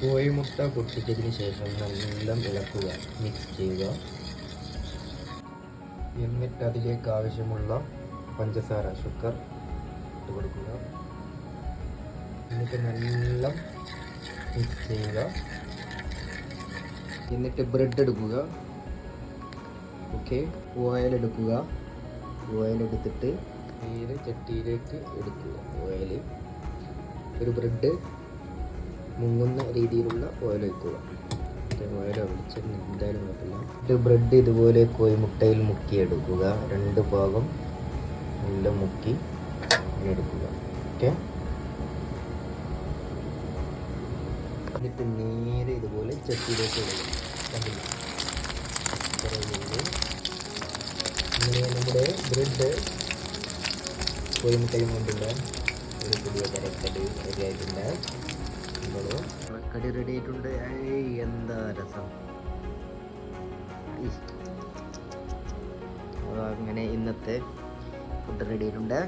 കോഴിമുട്ട പൊട്ടിച്ചതിന് ശേഷം നല്ല ഇളക്കുക. മിക്സ് ചെയ്യുക. എന്നിട്ട് അതിലേക്ക് ആവശ്യമുള്ള പഞ്ചസാര ഷുഗർ ഇട്ട് കൊടുക്കുക. എന്നിട്ട് നല്ല മിക്സ് ചെയ്യുക. എന്നിട്ട് ബ്രെഡ് എടുക്കുക. ഓക്കെ ഓയിൽ എടുക്കുക. ഓയിൽ എടുത്തിട്ട് നേരെ ചട്ടിയിലേക്ക് എടുക്കുക. ഓയിൽ ഒരു ബ്രെഡ് മുങ്ങുന്ന രീതിയിലുള്ള ഓയിൽ ഒഴിക്കുക. ഓയിലോ വെളിച്ചെണ്ണ എന്തായാലും കുഴപ്പമില്ല. ഒരു ബ്രെഡ് ഇതുപോലെ കോഴിമുട്ടയിൽ മുക്കിയെടുക്കുക. രണ്ട് ഭാഗം നല്ല മുക്കി എടുക്കുക. ഓക്കെ? എന്നിട്ട് നേരെ ഇതുപോലെ ചട്ടിയിലേക്ക് ഇടുക. നമ്മുടെ ബ്രെഡ് കോഴിമുട്ടയും കൊണ്ടുള്ള ഒരു പുതിയ കരക്കടി റെഡി ആയിട്ടുണ്ട്. കണ്ടോളൂ. കടി റെഡി ആയിട്ടുണ്ട്. എന്താ രസം. അങ്ങനെ ഇന്നത്തെ ഫുഡ് റെഡി ആയിട്ടുണ്ട്.